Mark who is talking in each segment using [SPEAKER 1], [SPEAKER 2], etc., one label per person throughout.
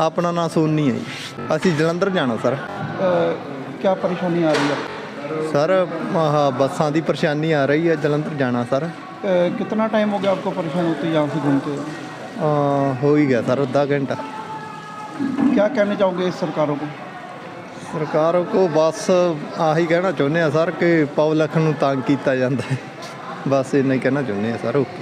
[SPEAKER 1] ਆਪਣਾ ਨਾਂ ਸੋਨੀ ਹੈ ਜੀ ਅਸੀਂ ਜਲੰਧਰ ਜਾਣਾ ਸਰ
[SPEAKER 2] क्या परेशानी आ रही है
[SPEAKER 1] ਸਰ ਆਹ ਬੱਸਾਂ ਦੀ ਪਰੇਸ਼ਾਨੀ ਆ ਰਹੀ ਹੈ ਜਲੰਧਰ ਜਾਣਾ ਸਰ
[SPEAKER 2] अ, कितना टाइम हो गया आपको परेशान होते यहाँ से घूमते हुए?
[SPEAKER 1] ਅਹ ਹੋ ਹੀ ਗਿਆ ਸਰ ਅੱਧਾ ਘੰਟਾ
[SPEAKER 2] क्या कहना चाहोगे इस सरकारों को
[SPEAKER 1] ਸਰਕਾਰ ਕੋ ਬਸ ਆਹੀ ਕਹਿਣਾ ਚਾਹੁੰਦੇ ਆ ਸਰ ਕਿ ਪਬਲਿਕ ਨੂੰ ਤੰਗ ਕੀਤਾ ਜਾਂਦਾ ਹੈ ਬਸ ਇੰਨਾ ਹੀ ਕਹਿਣਾ ਚਾਹੁੰਦੇ ਆ ਸਰ ਓਕੇ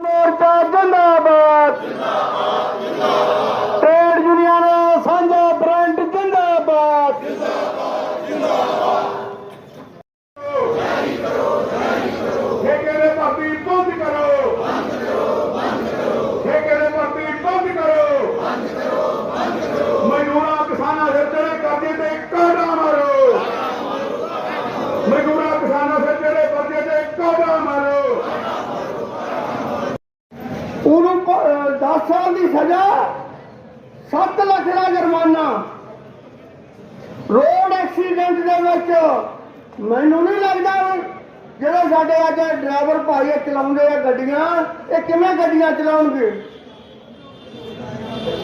[SPEAKER 3] ਮੋਰਚਾ ਜਿੰਦਾਬਾਦ ਟ੍ਰੇਡ ਯੂਨੀਅਨ ਸਾਂਝਾ ਫਰੰਟ ਜਿੰਦਾਬਾਦ ਠੇਕੇ ਦੇ ਭਰਤੀ ਬੰਦ ਕਰੋ ਬੰਦ ਕਰੋ ਬੰਦ ਕਰੋ ਠੇਕੇ ਦੇ ਭਰਤੀ ਬੰਦ ਕਰੋ ਬੰਦ ਕਰੋ ਬੰਦ ਕਰੋ ਮਜ਼ਦੂਰਾਂ ਕਿਸਾਨਾਂ ਦੇ ਜਿਹੜੇ ਕਰਜ਼ੇ ਤੇ ਕਾਢਾ ਮਾਰੋ ਮਜ਼ਦੂਰਾਂ ਕਿਸਾਨਾਂ ਦੇ ਜਿਹੜੇ ਕਰਜ਼ੇ ਤੇ ਕਾਢਾ ਮਾਰੋ। ਉਹਨੂੰ 10 ਸਾਲ ਦੀ ਸਜ਼ਾ 7 ਲੱਖ ਦਾ ਜੁਰਮਾਨਾ। ਰੋਡ ਐਕਸੀਡੈਂਟ ਦੇ ਵਿੱਚ ਮੈਨੂੰ ਨਹੀਂ ਲੱਗਦਾ ਜਿਹੜੇ ਸਾਡੇ ਅੱਜ ਡਰਾਈਵਰ ਭਾਈ ਚਲਾਉਂਦੇ ਆ ਗੱਡੀਆਂ, ਇਹ ਕਿਵੇਂ ਗੱਡੀਆਂ ਚਲਾਉਣਗੇ।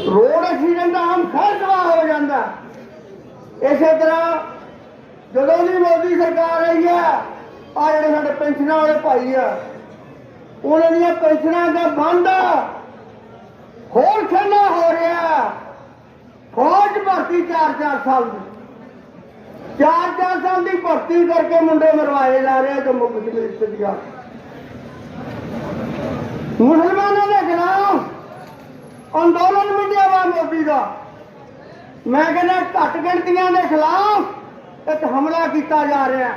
[SPEAKER 3] ਰੋਡ ਐਕਸੀਡੈਂਟ ਆਮ ਖਰਚਵਾ ਹੋ ਜਾਂਦਾ। ਇਸੇ ਤਰ੍ਹਾਂ ਜਦੋਂ ਦੀ ਮੋਦੀ ਸਰਕਾਰ ਆਈ ਆ ਆ ਜਿਹੜੇ ਸਾਡੇ ਪੈਨਸ਼ਨਾਂ ਵਾਲੇ ਭਾਈ ਆ, ਉਹਨਾਂ ਦੀਆਂ ਪੈਨਸ਼ਨਾਂ ਦਾ ਬੰਦ ਹੋਰ ਖੰਨਾ ਹੋ ਰਿਹਾ ਫੌਜ ਭਰਤੀ 4-4 ਸਾਲ ਦੀ। 4-4 ਸਾਲ ਦੀ ਭਰਤੀ ਕਰਕੇ ਮੁੰਡੇ ਮਰਵਾਏ ਜਾ ਰਹੇ ਆ ਜੰਮੂ ਕਸ਼ਮੀਰ ਚ ਦੀਆਂ ਮੁਸਲਮਾਨਾਂ ਦੇ ਖਿਲਾਫ ਅੰਦੋਲਨ ਮਿਲਿਆ ਵਾ ਮੋਦੀ ਦਾ। ਮੈਂ ਕਹਿੰਦਾ ਘੱਟ ਗਿਣਤੀਆਂ ਦੇ ਖਿਲਾਫ ਇੱਕ ਹਮਲਾ ਕੀਤਾ ਜਾ ਰਿਹਾ।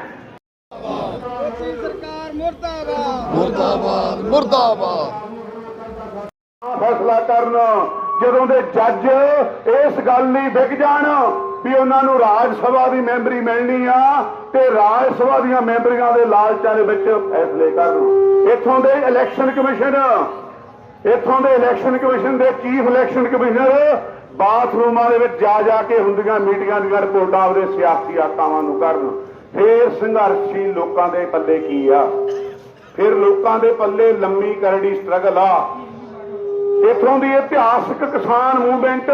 [SPEAKER 3] ਹੈ ਫੈਸਲਾ ਕਰਨ ਜਦੋਂ ਦੇ ਜੱਜ ਇਸ ਗੱਲ ਲਈ ਵਿਗ ਜਾਣ ਵੀ ਉਹਨਾਂ ਨੂੰ ਰਾਜ ਸਭਾ ਦੀ ਮੈਂਬਰੀ ਮਿਲਣੀ ਆ ਤੇ ਰਾਜ ਸਭਾ ਦੀਆਂ ਮੈਂਬਰੀਆਂ ਦੇ ਲਾਲਚਾਂ ਦੇ ਵਿੱਚ ਫੈਸਲੇ ਕਰਨ। ਇੱਥੋਂ ਦੇ ਇਲੈਕਸ਼ਨ ਕਮਿਸ਼ਨ ਇੱਥੋਂ ਦੇ ਇਲੈਕਸ਼ਨ ਕਮਿਸ਼ਨ ਦੇ ਚੀਫ ਇਲੈਕਸ਼ਨ ਕਮਿਸ਼ਨਰ ਬਾਥਰੂਮਾਂ ਦੇ ਵਿੱਚ ਜਾ ਜਾ ਕੇ ਹੁੰਦੀਆਂ ਮੀਟਿੰਗਾਂ ਦੀਆਂ ਰਿਪੋਰਟਾਂ ਉਹਦੇ ਸਿਆਸੀ ਆਕਾਵਾਂ ਨੂੰ ਕਰਨ। ਫੇਰ ਸੰਘਰਸ਼ੀ ਲੋਕਾਂ ਦੇ ਪੱਲੇ ਕੀ ਆ? ਫਿਰ ਲੋਕਾਂ ਦੇ ਪੱਲੇ ਲੰਮੀ ਕਰੜੀ ਸਟਰਗਲ ਆ। ਇਥੋਂ ਦੀ ਇਤਿਹਾਸਕ ਕਿਸਾਨ ਮੂਵਮੈਂਟ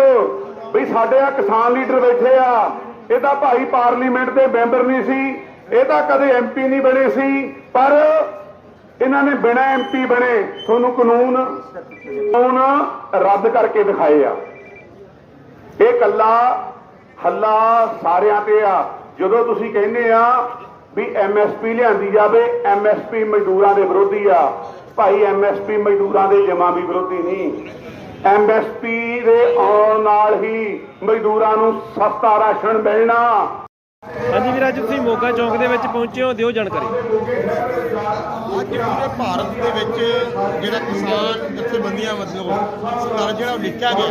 [SPEAKER 3] ਵੀ ਸਾਡੇ ਆ ਕਿਸਾਨ ਲੀਡਰ ਬੈਠੇ ਆ। ਇਹ ਤਾਂ ਭਾਈ ਪਾਰਲੀਮੈਂਟ ਦੇ ਮੈਂਬਰ ਨਹੀਂ ਸੀ ਇਹ ਤਾਂ ਕਦੇ ਐਮਪੀ ਨਹੀਂ ਬਣੇ ਸੀ, ਪਰ ਇਹਨਾਂ ਨੇ ਬਿਨਾਂ ਐਮਪੀ ਬਣੇ ਤੁਹਾਨੂੰ ਕਾਨੂੰਨ ਕਾਨੂੰਨ ਰੱਦ ਕਰਕੇ ਦਿਖਾਏ ਆ। ਇਹ ਕੱਲਾ ਹੱਲਾ ਸਾਰਿਆਂ ਤੇ ਆ। ਜਦੋਂ ਤੁਸੀਂ ਕਹਿੰਦੇ ਆ ਵੀ ਐਮਐਸਪੀ ਲਿਆਂਦੀ ਜਾਵੇ ਐਮਐਸਪੀ ਮਜ਼ਦੂਰਾਂ ਦੇ ਵਿਰੋਧੀ ਆ। ਭਾਈ ਐਮਐਸਪੀ ਮਜ਼ਦੂਰਾਂ ਦੇ ਜਮਾ ਵੀ ਵਿਰੋਧੀ ਨਹੀਂ। ਐਮਐਸਪੀ ਦੇ ਆਉਣ ਨਾਲ ਹੀ ਮਜ਼ਦੂਰਾਂ ਨੂੰ ਸਸਤਾ ਰਾਸ਼ਨ ਮਿਲਣਾ।
[SPEAKER 4] ਹਾਂਜੀ ਵੀਰ, ਅੱਜ ਤੁਸੀਂ ਮੋਗਾ ਚੌਂਕ ਦੇ ਵਿੱਚ ਪਹੁੰਚੇ ਹੋ, ਦਿਓ ਜਾਣਕਾਰੀ।
[SPEAKER 5] ਅੱਜ ਪੂਰੇ ਭਾਰਤ ਦੇ ਵਿੱਚ ਜਿਹੜਾ ਕਿਸਾਨ ਜਥੇਬੰਦੀਆਂ ਵੱਲੋਂ ਸਰਕਾਰ ਜਿਹੜਾ ਉਲੀਕਿਆ ਗਿਆ,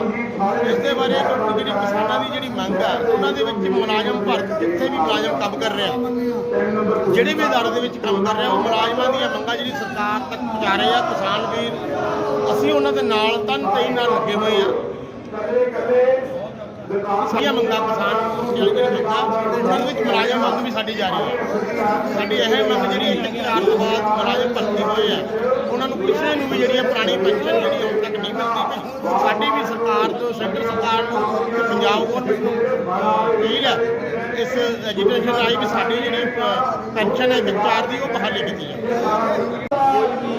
[SPEAKER 5] ਇਸ ਦੇ ਬਾਰੇ ਕਿਉਂਕਿ ਜਿਹੜੀ ਕਿਸਾਨਾਂ ਦੀ ਜਿਹੜੀ ਮੰਗ ਹੈ ਉਹਨਾਂ ਦੇ ਵਿੱਚ ਮੁਲਾਜ਼ਮ ਭਾਰਤ ਜਿੱਥੇ ਵੀ ਮੁਲਾਜ਼ਮ ਕੰਮ ਕਰ ਰਿਹਾ, ਜਿਹੜੇ ਵੀ ਅਦਾਰੇ ਦੇ ਵਿੱਚ ਕੰਮ ਕਰ ਰਿਹਾ, ਉਹ ਮੁਲਾਜ਼ਮਾਂ ਦੀਆਂ ਮੰਗਾਂ ਜਿਹੜੀ ਸਰਕਾਰ ਤੱਕ ਪਹੁੰਚਾ ਰਹੇ ਆ, ਕਿਸਾਨ ਵੀਰ, ਅਸੀਂ ਉਹਨਾਂ ਦੇ ਨਾਲ ਤਨ ਤੇਈ ਨਾਲ ਲੱਗੇ ਹੋਏ ਆ। ਸਾਡੀਆਂ ਮੰਗਾਂ ਕਿਸਾਨ ਜਿਹੜੀ ਮੰਗਾਂ ਉਹਨਾਂ ਵਿੱਚ ਮੁਲਾਜ਼ਮ ਮੰਗ ਵੀ ਸਾਡੀ ਜਾਰੀ ਹੈ। ਸਾਡੀ ਇਹ ਮੰਗ ਜਿਹੜੀ ਹੈ ਕਿ ਚਾਰ ਤੋਂ ਬਾਅਦ ਮੁਲਾਜ਼ਮ ਭਰਤੀ ਹੋਏ ਆ, ਉਹਨਾਂ ਨੂੰ ਕਿਸੇ ਨੂੰ ਵੀ ਜਿਹੜੀ ਹੈ ਪੁਰਾਣੀ ਪੈਨਸ਼ਨ ਜਿਹੜੀ ਹੁਣ ਤੱਕ ਨਹੀਂ ਮਿਲਦੀ ਪਈ। ਸਾਡੀ ਵੀ ਸਰਕਾਰ ਤੋਂ, ਸੈਂਟਰ ਸਰਕਾਰ ਨੂੰ ਤੇ ਪੰਜਾਬ ਗੌਰਮੈਂਟ ਨੂੰ ਇਸ ਐਜੀਟੇਸ਼ਨ ਰਾਹੀਂ ਵੀ ਸਾਡੀ ਜਿਹੜੀ ਪੈਨਸ਼ਨ ਹੈ ਵਿਚਾਰ ਦੀ, ਉਹ ਬਹਾਲੀ ਕੀਤੀ ਹੈ
[SPEAKER 6] ਕੋਈ ਵੀ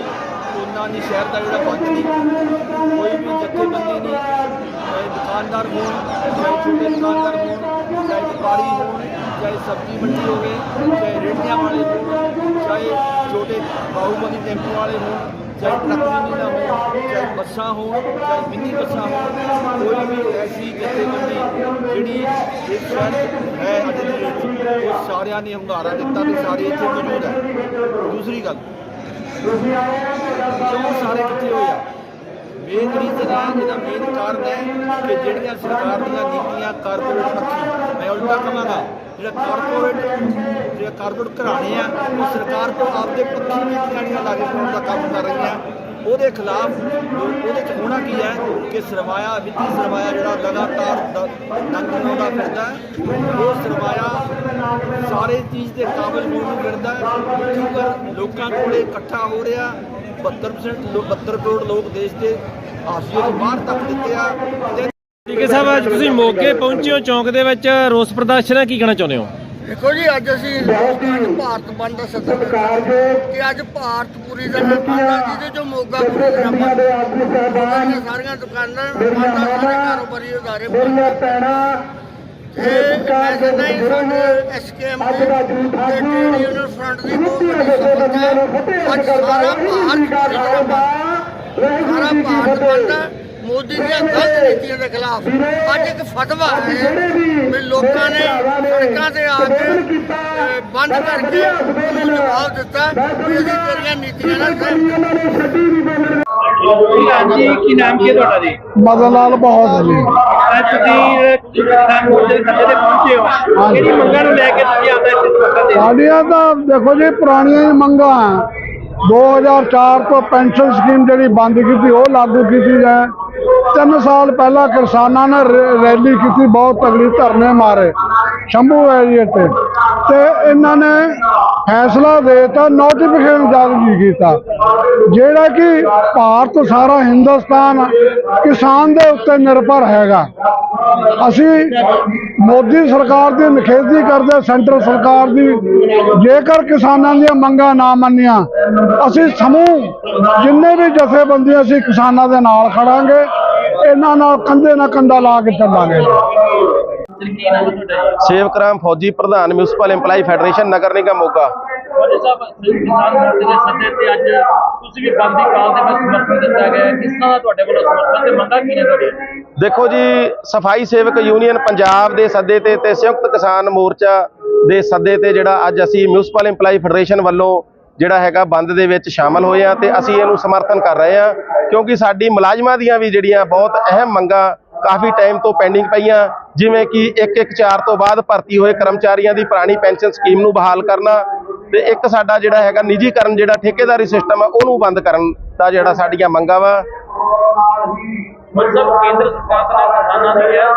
[SPEAKER 6] ਉਹਨਾਂ ਦੀ ਸ਼ਹਿਰ ਦਾ ਜਿਹੜਾ ਬੰਦ ਨਹੀਂ, ਕੋਈ ਵੀ ਜਥੇਬੰਦੀ ਨਹੀਂ ਦੁਕਾਨਦਾਰ ਹੋਣ ਚਾਹੇ ਛੋਟੇ ਦੁਕਾਨਦਾਰ ਹੋਣ ਚਾਹੇ ਵਪਾਰੀ ਹੋਣ ਚਾਹੇ ਸਬਜ਼ੀ ਮੰਡੀ ਹੋਵੇ ਚਾਹੇ ਰੇਹੜੀਆਂ ਵਾਲੇ ਹੋਣ ਚਾਹੇ ਛੋਟੇ ਬਾਹੂਬਲੀ ਟੈਂਪੂ ਵਾਲੇ ਹੋਣ ਚਾਹੇ ਟਰੱਕ ਯੂਨੀਅਨਾਂ ਹੋਣ ਚਾਹੇ ਬੱਸਾਂ ਹੋਣ ਚਾਹੇ ਮਿੰਨੀ ਬੱਸਾਂ ਹੋਣ ਕੋਈ ਵੀ ਐਸੀ ਜਥੇਬੰਦੀ ਜਿਹੜੀ ਇਸ 'ਚ ਹੈ ਅੱਜ ਦੇ ਵਿੱਚ ਉਹ ਸਾਰਿਆਂ ਨੇ ਹੁੰਗਾਰਾ ਦਿੱਤਾ ਤੇ ਸਾਰੇ ਇੱਥੇ ਮੌਜੂਦ ਹੈ। ਦੂਸਰੀ ਗੱਲ ਇਕੱਠੇ ਹੋਏ ਆ ਮੇਨ ਰੀਜ਼ਨ ਹੈ ਇਹਦਾ ਮੇਨ ਕਾਰਨ ਹੈ ਕਿ ਜਿਹੜੀਆਂ ਸਰਕਾਰ ਦੀਆਂ ਨੀਤੀਆਂ ਕਾਰਪੋਰੇਟ ਪੱਖੀ, ਮੈਂ ਉਲਟਾ ਕਹਾਂਗਾ, ਜਿਹੜਾ ਕਾਰਪੋਰੇਟ ਜਿਹੜਾ ਕਾਰਪੋਰੇਟ ਘਰਾਣੇ ਆ, ਉਹ ਸਰਕਾਰ ਤੋਂ ਆਪਦੇ ਪੱਖੀ ਨੀਤੀਆਂ ਜਿਹੜੀਆਂ ਲਾਗੂ ਕਰਨ ਦਾ ਕੰਮ ਕਰ ਰਹੀਆਂ। ਉਹਦੇ ਖਿਲਾਫ ਉਹਦੇ ਚ ਹੋਣਾ ਕੀ ਹੈ ਕਿ ਸਰਮਾਇਆ, ਵਿੱਤੀ ਸਰਮਾਇਆ ਜਿਹੜਾ ਲਗਾਤਾਰ ਦ- ਦੰਗ ਬਣਾਉਂਦਾ ਫਿਰਦਾ ਉਹ ਸਰਮਾਇਆ ਸਾਰੇ ਚੀਜ਼ ਦੇ ਕਾਬਲ ਹੋਣ ਨੂੰ ਫਿਰਦਾ ਕਿਉਂਕਿ ਲੋਕਾਂ ਕੋਲੇ ਇਕੱਠਾ ਹੋ ਰਿਹਾ 72% ਲੋਕ 72 ਕਰੋੜ ਲੋਕ ਦੇਸ਼ ਦੇ ਹਾਸ਼ੀਏ ਤੋਂ ਬਾਹਰ ਤੱਕ ਦਿੱਤੇ ਆ। ਤੇ
[SPEAKER 4] ਠੀਕ ਹੈ ਸਾਹਿਬ ਅੱਜ ਤੁਸੀਂ ਮੋਗੇ ਪਹੁੰਚੇ ਹੋ ਚੌਂਕ ਦੇ ਵਿੱਚ। ਰੋਸ ਪ੍ਰਦਰਸ਼ਨ ਹੈ ਕੀ ਕਹਿਣਾ ਚਾਹੁੰਦੇ ਹੋ?
[SPEAKER 7] ਦੇਖੋ ਜੀ ਅੱਜ ਅਸੀਂ ਭਾਰਤ ਬੰਦ ਦਾ ਸੱਦਾ ਦਿੱਤਾ। ਕਿ ਅੱਜ ਭਾਰਤ ਪੂਰੀ ਬੰਦ ਆ ਜਿਹਦੇ ਚੋਂ ਮੋਗਾ ਬੰਦ ਮੋਗਾ ਦੀਆਂ ਸਾਰੀਆਂ ਦੁਕਾਨਾਂ ਸਾਰੇ ਕਾਰੋਬਾਰੀ ਅਦਾਰੇ ਬੰਦ ਆ। ਇਹ ਦੇ ਫਰੰਟ ਹੈ ਸਾਰਾ ਭਾਰਤ ਮੋਦੀ ਦੀਆਂ ਗਲਤ ਨੀਤੀਆਂ ਦੇ ਖਿਲਾਫ ਅੱਜ ਇੱਕ ਫਤਵਾ ਹੈ। ਵੀ ਲੋਕਾਂ ਨੇ ਸੜਕਾਂ ਤੇ ਆ ਕੇ ਬੰਦ ਕਰਕੇ ਜਵਾਬ ਦਿੱਤਾ। ਵੀ ਅਸੀਂ ਤੇਰੀਆਂ ਨੀਤੀਆਂ ਨਾਲ
[SPEAKER 4] ਹਾਂਜੀ ਕੀ ਹੈ ਜੀ? ਮਦਨ ਮੰਗਾਂ ਨੂੰ ਲੈ ਕੇ
[SPEAKER 2] ਦੇਖੋ ਜੀ ਪੁਰਾਣੀਆਂ ਹੀ ਮੰਗਾਂ 2004 ਤੋਂ ਪੈਨਸ਼ਨ ਸਕੀਮ ਜਿਹੜੀ ਬੰਦ ਕੀਤੀ ਉਹ ਲਾਗੂ ਕੀਤੀ ਜਾਏ। ਤਿੰਨ ਸਾਲ ਪਹਿਲਾਂ ਕਿਸਾਨਾਂ ਨੇ ਰੈਲੀ ਕੀਤੀ ਬਹੁਤ ਤਕੜੀ ਧਰਨੇ ਮਾਰੇ। ਸ਼ੰਭੂ ਏਰੀਏ ਤੇ ਇਹਨਾਂ ਨੇ ਫੈਸਲਾ ਦੇਤਾ ਨੋਟੀਫਿਕੇਸ਼ਨ ਜਾਰੀ ਕੀਤਾ। ਜਿਹੜਾ ਕਿ ਭਾਰਤ ਸਾਰਾ ਹਿੰਦੁਸਤਾਨ ਕਿਸਾਨ ਦੇ ਉੱਤੇ ਨਿਰਭਰ ਹੈਗਾ। ਅਸੀਂ ਮੋਦੀ ਸਰਕਾਰ ਦੀ ਨਿਖੇਧੀ ਕਰਦੇ, ਸੈਂਟਰ ਸਰਕਾਰ ਦੀ। ਜੇਕਰ ਕਿਸਾਨਾਂ ਦੀਆਂ ਮੰਗਾਂ ਨਾ ਮੰਨੀਆਂ, ਅਸੀਂ ਸਮੂਹ ਜਿੰਨੇ ਵੀ ਜਥੇਬੰਦੀਆਂ ਅਸੀਂ ਕਿਸਾਨਾਂ ਦੇ ਨਾਲ ਖੜਾਂਗੇ, ਇਹਨਾਂ ਨਾਲ ਕੰਧੇ ਨਾਲ ਕੰਧਾ ਲਾ ਕੇ ਚੱਲਾਂਗੇ।
[SPEAKER 8] ਸੇਵਕ ਰਾਮ ਫੌਜੀ ਪ੍ਰਧਾਨ municipal EMPLOYE federation Nagar Nigam Moga
[SPEAKER 9] Modi ਸਾਹਿਬ ਕਿਸਾਨ ਮੋਰਚੇ ਦੇ ਸੱਦੇ ਤੇ ਅੱਜ ਤੁਸੀਂ ਵੀ ਬੰਦੀ ਕਾਲ ਦੇ ਵਿੱਚ ਸਮਰਥਨ ਦਿੱਤਾ ਗਿਆ ਹੈ। ਕਿਸ ਤਰ੍ਹਾਂ ਦਾ ਤੁਹਾਡੇ ਵੱਲੋਂ ਸਮਰਥਨ ਤੇ ਮੰਗਾਂ ਕੀ ਨੇ ਤੁਹਾਡੀਆਂ
[SPEAKER 8] ਦੇਖੋ ਜੀ ਸਫ਼ਾਈ ਸੇਵਕ ਯੂਨੀਅਨ ਪੰਜਾਬ ਦੇ ਸੱਦੇ ਤੇ ਤੇ ਸੰਯੁਕਤ ਕਿਸਾਨ ਮੋਰਚਾ ਦੇ ਸੱਦੇ ਤੇ ਜਿਹੜਾ ਅੱਜ ਅਸੀਂ ਮਿਊਨਿਸਪਲ EMPLOYE ਫੈਡਰੇਸ਼ਨ ਵੱਲੋਂ ਜਿਹੜਾ ਹੈਗਾ ਬੰਦ ਦੇ ਵਿੱਚ ਸ਼ਾਮਲ ਹੋਏ ਆ ਤੇ ਅਸੀਂ ਇਹਨੂੰ ਸਮਰਥਨ ਕਰ ਰਹੇ ਆ ਕਿਉਂਕਿ ਸਾਡੀ ਮੁਲਾਜ਼ਮਾਂ ਦੀਆਂ ਵੀ ਜਿਹੜੀਆਂ ਬਹੁਤ ਅਹਿਮ ਮੰਗਾਂ ਕਾਫੀ ਟਾਈਮ ਤੋਂ ਪੈਂਡਿੰਗ ਪਈਆਂ। ਜਿਵੇਂ ਕਿ 114 ਤੋਂ ਬਾਅਦ ਭਰਤੀ ਹੋਏ ਕਰਮਚਾਰੀਆਂ ਦੀ ਪੁਰਾਣੀ ਪੈਨਸ਼ਨ ਸਕੀਮ ਨੂੰ ਬਹਾਲ ਕਰਨਾ ਤੇ ਇੱਕ ਸਾਡਾ ਜਿਹੜਾ ਹੈਗਾ ਨਿੱਜੀਕਰਨ ਜਿਹੜਾ ਠੇਕੇਦਾਰੀ ਸਿਸਟਮ ਆ ਉਹਨੂੰ ਬੰਦ ਕਰਨ ਦਾ ਜਿਹੜਾ ਸਾਡੀਆਂ ਮੰਗਾਂ ਵਾ।
[SPEAKER 9] ਮਤਲਬ ਕੇਂਦਰ ਸਰਕਾਰ ਨਾਲ ਕਿਸਾਨਾਂ ਦੀ ਹੈ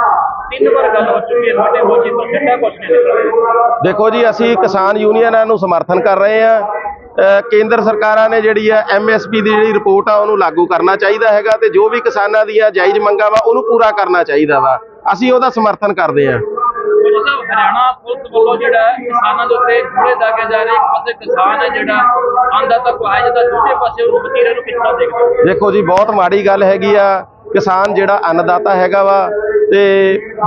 [SPEAKER 9] ਤਿੰਨ ਵਾਰ ਗੱਲ ਹੋ ਚੁੱਕੀ ਹੈ ਤੁਹਾਡੇ ਮੋਦੀ ਤੋਂ ਸਿੱਧਾ ਕੁਛ ਨਹੀਂ। ਨਿਕਲਿਆ
[SPEAKER 8] ਦੇਖੋ ਜੀ ਅਸੀਂ ਕਿਸਾਨ ਯੂਨੀਅਨਾਂ ਨੂੰ ਸਮਰਥਨ ਕਰ ਰਹੇ ਆ ਕੇਂਦਰ ਸਰਕਾਰਾਂ ਨੇ ਜਿਹੜੀ ਹੈ ਐਮਐਸਪੀ ਦੀ ਜਿਹੜੀ ਰਿਪੋਰਟ ਆ ਉਹਨੂੰ ਲਾਗੂ ਕਰਨਾ ਚਾਹੀਦਾ ਹੈਗਾ ਤੇ ਜੋ ਵੀ ਕਿਸਾਨਾਂ ਦੀਆਂ ਜਾਇਜ਼ ਮੰਗਾਂ ਵਾ ਉਹਨੂੰ ਪੂਰਾ ਕਰਨਾ ਚਾਹੀਦਾ ਵਾ। ਅਸੀਂ ਉਹਦਾ ਸਮਰਥਨ ਕਰਦੇ ਆ
[SPEAKER 9] ਮੋਦੀ ਸਾਹਿਬ ਹਰਿਆਣਾ ਪੁਲਿਸ ਵੱਲੋਂ ਜਿਹੜਾ ਕਿਸਾਨਾਂ ਦੇ ਉੱਤੇ ਜੁੜੇ ਦਾਗੇ ਜਾ ਰਹੇ ਇੱਕ ਪਾਸੇ ਕਿਸਾਨ ਹੈ ਜਿਹੜਾ ਆਂਦਾ ਤੱਕ ਆਇਆ ਜਾਂਦਾ ਦੂਜੇ ਪਾਸੇ ਉਹ ਵਤੀਰੇ ਨੂੰ ਕਿਸ ਤਰ੍ਹਾਂ ਦੇਖਦੇ ਹੋ?
[SPEAKER 8] ਦੇਖੋ ਜੀ ਬਹੁਤ ਮਾੜੀ ਗੱਲ ਹੈਗੀ ਆ। ਕਿਸਾਨ ਜਿਹੜਾ ਅੰਨਦਾਤਾ ਹੈਗਾ ਵਾ ਤੇ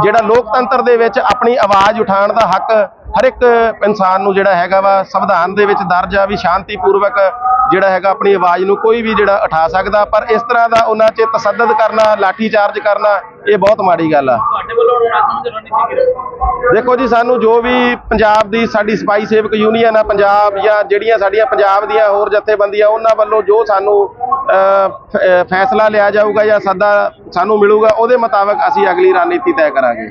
[SPEAKER 8] ਜਿਹੜਾ ਲੋਕਤੰਤਰ ਦੇ ਵਿੱਚ ਆਪਣੀ ਆਵਾਜ਼ ਉਠਾਉਣ ਦਾ ਹੱਕ ਹਰ ਇੱਕ ਇਨਸਾਨ ਨੂੰ ਜਿਹੜਾ ਹੈਗਾ ਵਾ ਸੰਵਿਧਾਨ ਦੇ ਵਿੱਚ ਦਰਜ ਆ ਵੀ ਸ਼ਾਂਤੀਪੂਰਵਕ ਜਿਹੜਾ ਹੈਗਾ ਆਪਣੀ ਆਵਾਜ਼ ਨੂੰ ਕੋਈ ਵੀ ਜਿਹੜਾ ਉਠਾ ਸਕਦਾ ਪਰ ਇਸ ਤਰ੍ਹਾਂ ਦਾ ਉਹਨਾਂ 'ਚ ਤਸੱਦਦ ਕਰਨਾ ਲਾਠੀ ਚਾਰਜ ਕਰਨਾ ਇਹ ਬਹੁਤ ਮਾੜੀ ਗੱਲ ਆ। ਦੇਖੋ ਜੀ ਸਾਨੂੰ ਜੋ ਵੀ ਪੰਜਾਬ ਦੀ ਸਾਡੀ ਸਪਾਈ ਸੇਵਕ ਯੂਨੀਅਨ ਆ ਪੰਜਾਬ ਜਾਂ ਜਿਹੜੀਆਂ ਸਾਡੀਆਂ ਪੰਜਾਬ ਦੀਆਂ ਹੋਰ ਜਥੇਬੰਦੀਆਂ ਉਹਨਾਂ ਵੱਲੋਂ ਜੋ ਸਾਨੂੰ ਫੈਸਲਾ ਲਿਆ ਜਾਊਗਾ ਜਾਂ ਸੱਦਾ ਸਾਨੂੰ ਮਿਲੂਗਾ ਉਹਦੇ ਮੁਤਾਬਕ ਅਸੀਂ ਅਗਲੀ ਰਣਨੀਤੀ ਤੈਅ ਕਰਾਂਗੇ।